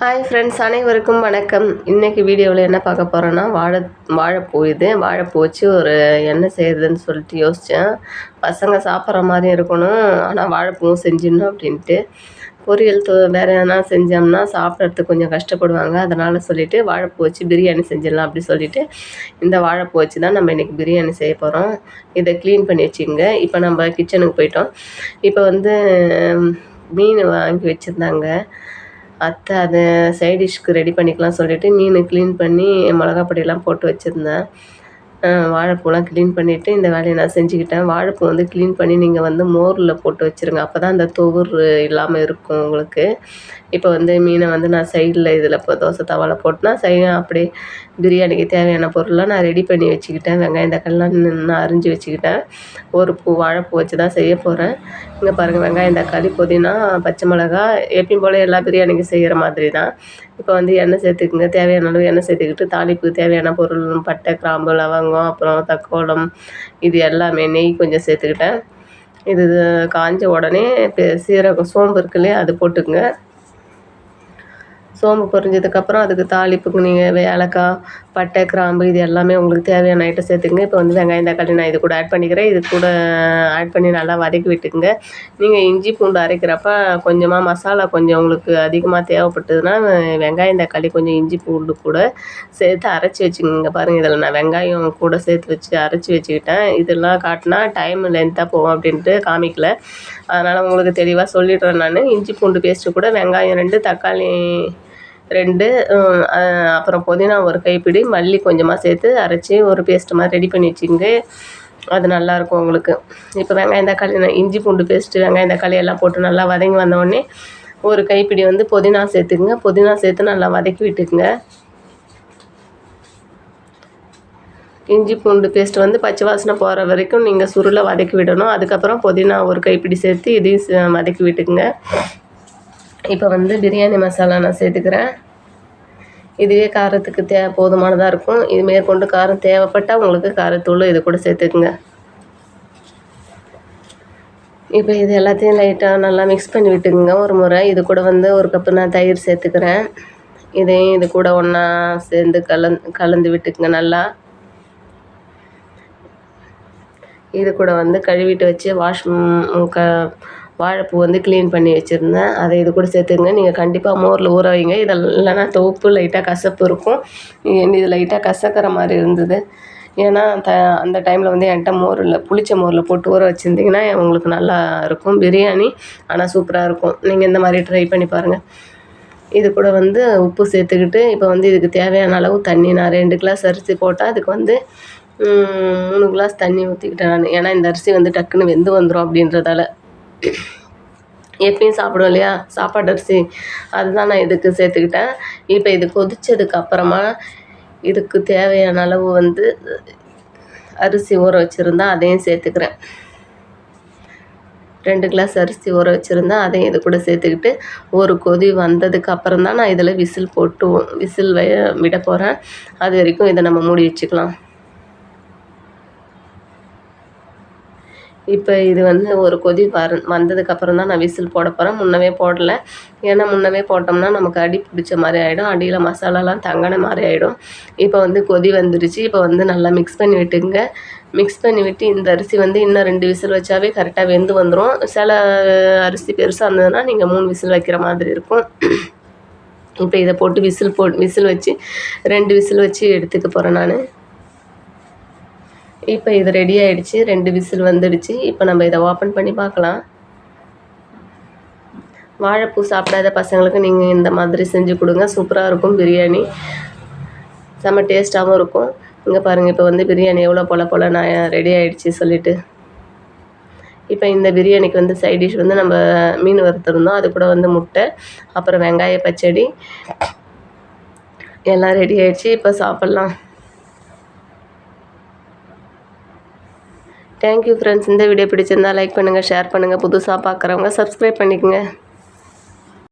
Hi friends அனைவருக்கும் வணக்கம். இன்றைக்கி வீடியோவில் என்ன பார்க்க போகிறோன்னா வாழை வாழைப்பூ இது வாழைப்பூ வச்சு ஒரு எண்ணெய் செய்கிறதுன்னு சொல்லிட்டு யோசித்தேன் பசங்க சாப்பிட்ற மாதிரி இருக்கணும் ஆனால் வாழைப்பூவும் செஞ்சிடணும் அப்படின்ட்டு. பொரியல் தோ வேறு எதனா செஞ்சோம்னா சாப்பிட்றதுக்கு கொஞ்சம் கஷ்டப்படுவாங்க. அதனால் சொல்லிவிட்டு வாழைப்பூ வச்சு பிரியாணி செஞ்சிடலாம் அப்படி சொல்லிவிட்டு இந்த வாழைப்பூ வச்சு தான் நம்ம இன்றைக்கி பிரியாணி செய்ய போகிறோம் இதை க்ளீன் பண்ணி வச்சுங்க இப்போ நம்ம கிச்சனுக்கு போயிட்டோம். இப்போ வந்து மீன் வாங்கி வச்சுருந்தாங்க. அத்தை அதை சைட் டிஷ்க்கு ரெடி பண்ணிக்கலாம் சொல்லிவிட்டு மீன் க்ளீன் பண்ணி மிளகாப்பொடியெல்லாம் போட்டு வச்சுருந்தேன். வாழைப்பூலாம் க்ளீன் பண்ணிவிட்டு இந்த வேலையை நான் செஞ்சுக்கிட்டேன். வாழைப்பூ வந்து க்ளீன் பண்ணி நீங்கள் வந்து மோரில் போட்டு வச்சுருங்க. அப்போ தான் அந்த துவர் இல்லாமல் இருக்கும் உங்களுக்கு. இப்போ வந்து மீனை வந்து நான் சைடில் இதில் இப்போ தோசை தவாவில் போட்டுனா சைடு அப்படியே பிரியாணிக்கு தேவையான பொருள்லாம் நான் ரெடி பண்ணி வச்சுக்கிட்டேன். வெங்காயம் தக்காளிலாம் நான் அரிஞ்சு வச்சுக்கிட்டேன். ஒரு பூ வாழைப்பூ வச்சு தான் செய்ய போகிறேன் இங்கே பாருங்கள் வெங்காயம் தக்காளி புதினா பச்சை மிளகா எப்பயும் போல் எல்லா பிரியாணிக்கும் செய்கிற மாதிரி தான் இப்போ வந்து எண்ணெய் சேர்த்துக்குங்க. தேவையான அளவு எண்ணெய் சேர்த்துக்கிட்டு தாளிப்புக்கு தேவையான பொருள் பட்டை கிராம்பு லவங்கம் அப்புறம் தக்கோலம் இது எல்லாமே நெய் கொஞ்சம் சேர்த்துக்கிட்டேன். இது காஞ்ச உடனே இப்போ சீரகம் சோம்பு இருக்கு இல்லையா அது போட்டுக்குங்க. சோம்பு பொரிஞ்சதுக்கப்புறம் அதுக்கு தாளிப்புக்கு நீங்கள் ஏலக்காய் பட்டை கிராம்பு இது எல்லாமே உங்களுக்கு தேவையான ஐட்டம் சேர்த்துக்குங்க. இப்போ வந்து வெங்காயம் தக்காளி நான் இது கூட ஆட் பண்ணிக்கிறேன். இது கூட ஆட் பண்ணி நல்லா வதக்கி விட்டுக்குங்க. நீங்கள் இஞ்சி பூண்டு அரைக்கிறப்ப கொஞ்சமாக மசாலா கொஞ்சம் உங்களுக்கு அதிகமாக தேவைப்பட்டதுன்னா வெங்காயம் தக்காளி கொஞ்சம் இஞ்சி பூண்டு கூட சேர்த்து அரைச்சி வச்சுக்கோங்க. பாருங்கள் இதில் நான் வெங்காயம் கூட சேர்த்து வச்சு அரைச்சி வச்சுக்கிட்டேன். இதெல்லாம் காட்டினா டைம் லென்த்தாக போகும் அப்படின்ட்டு காமிக்கல. அதனால் உங்களுக்கு தெளிவாக சொல்லிடுறேன் நான். இஞ்சி பூண்டு பேஸ்ட்டு கூட வெங்காயம் ரெண்டு தக்காளி ரெண்டு அப்புறம் புதினா ஒரு கைப்பிடி மல்லி கொஞ்சமாக சேர்த்து அரைச்சி ஒரு பேஸ்ட்டு மாதிரி ரெடி பண்ணி வச்சுங்க அது நல்லாயிருக்கும் உங்களுக்கு. இப்போ வெங்காயம் தக்காளி இஞ்சி பூண்டு பேஸ்ட்டு வெங்காயம் தக்காளி எல்லாம் போட்டு நல்லா வதங்கி வந்தோடனே ஒரு கைப்பிடி வந்து புதினா சேர்த்துக்குங்க. புதினா சேர்த்து நல்லா வதக்கி விட்டுக்குங்க. இஞ்சி பூண்டு பேஸ்ட் வந்து பச்சை வாசனை போகிற வரைக்கும் நீங்கள் சுருளை வதக்கி விடணும். அதுக்கப்புறம் புதினா ஒரு கைப்பிடி சேர்த்து இதையும் வதக்கி விட்டுக்குங்க. இப்போ வந்து பிரியாணி மசாலா நான் சேர்த்துக்கிறேன். இதுவே காரத்துக்கு தே போதுமானதாக இருக்கும். இது மேற்கொண்டு காரம் தேவைப்பட்டால் உங்களுக்கு காரத்தூள் இது கூட சேர்த்துக்குங்க. இப்போ இது எல்லாத்தையும் லைட்டாக நல்லா மிக்ஸ் பண்ணி விட்டுக்குங்க. ஒரு முறை இது கூட வந்து ஒரு கப்பு நான் தயிர் சேர்த்துக்கிறேன். இதையும் இது கூட ஒன்றா சேர்ந்து கலந் கலந்து விட்டுக்குங்க நல்லா. இது கூட வந்து கழுவிட்டு வச்சு வாஷ் க வாழைப்பூ வந்து க்ளீன் பண்ணி வச்சுருந்தேன். அதை இது கூட சேர்த்துங்க நீங்கள் கண்டிப்பாக மோரில் ஊற வைங்க. இதில் இல்லைனா லைட்டாக கசப்பு இருக்கும். இது லைட்டாக கசக்கிற மாதிரி இருந்தது. ஏன்னா த அந்த டைமில் வந்து என்கிட்ட மோர் இல்லை. புளிச்ச மோரில் போட்டு ஊற வச்சுருந்தீங்கன்னா உங்களுக்கு நல்லா இருக்கும். பிரியாணி ஆனால் சூப்பராக இருக்கும். நீங்கள் இந்த மாதிரி ட்ரை பண்ணி பாருங்கள் இது கூட வந்து உப்பு சேர்த்துக்கிட்டு இப்போ வந்து இதுக்கு தேவையான அளவு தண்ணி நான் ரெண்டு கிளாஸ் அரிசி போட்டால் அதுக்கு வந்து மூணு கிளாஸ் தண்ணி ஊற்றிக்கிட்டேன் நான். ஏன்னா இந்த அரிசி வந்து டக்குன்னு வெந்து வந்துடும் அப்படின்றதால. எப்பயும் சாப்பிடுவோம் இல்லையா? சாப்பாடு அரிசி. அதுதான் நான் இதுக்கு சேர்த்துக்கிட்டேன். இப்போ இது கொதித்ததுக்கு அப்புறமா இதுக்கு தேவையான அளவு வந்து அரிசி ஊற வச்சுருந்தா அதையும் சேர்த்துக்கிறேன். ரெண்டு கிளாஸ் அரிசி ஊற வச்சுருந்தேன் அதையும் இது கூட சேர்த்துக்கிட்டு ஒரு கொதி வந்ததுக்கு அப்புறம் தான் நான் இதில் விசில் போட்டு விசில் விட போகிறேன் அது வரைக்கும் இதை நம்ம மூடி வச்சுக்கலாம். இப்போ இது வந்து ஒரு கொதி வர வந்ததுக்கப்புறம் தான் நான் விசில் போட போகிறேன் முன்னவே போடலை. ஏன்னா முன்னவே போட்டோம்னா நமக்கு அடி பிடிச்ச மாதிரி ஆகிடும் அடியில் மசாலாலாம் தங்கின மாதிரி ஆகிடும் இப்போ வந்து கொதி வந்துருச்சு. இப்போ வந்து நல்லா மிக்ஸ் பண்ணி விட்டுங்க. மிக்ஸ் பண்ணி விட்டு இந்த அரிசி வந்து இன்னும் ரெண்டு விசில் வச்சாவே கரெக்டாக வெந்து வந்துடும் சில அரிசி பெருசாக இருந்ததுன்னா நீங்கள் மூணு விசில் வைக்கிற மாதிரி இருக்கும். இப்போ இதை போட்டு விசில் போ விசில் வச்சு ரெண்டு விசில் வச்சு எடுத்துக்க போகிறேன் நான். இப்போ இது ரெடி ஆகிடுச்சு ரெண்டு விசில் வந்துடுச்சு. இப்போ நம்ம இதை ஓப்பன் பண்ணி பார்க்கலாம். வாழைப்பூ சாப்பிடாத பசங்களுக்கு நீங்கள் இந்த மாதிரி செஞ்சு கொடுங்க. சூப்பராக இருக்கும் பிரியாணி. செம்ம டேஸ்ட்டாகவும் இருக்கும். இங்கே பாருங்கள் இப்போ வந்து பிரியாணி எவ்வளோ போல போல நான் ரெடி ஆகிடுச்சி சொல்லிவிட்டு இப்போ இந்த பிரியாணிக்கு வந்து சைட் டிஷ் வந்து நம்ம மீன் வறுத்துருந்தோம் அது கூட வந்து முட்டை அப்புறம் வெங்காய பச்சடி. எல்லாம் ரெடி ஆகிடுச்சி இப்போ சாப்பிட்லாம். தேங்க்யூ ஃப்ரெண்ட்ஸ் இந்த வீடியோ பிடிச்சிருந்தா லைக் பண்ணுங்கள் ஷேர் பண்ணுங்கள் புதுசாக பார்க்குறவங்க சப்ஸ்கிரைப் பண்ணிக்கோங்க.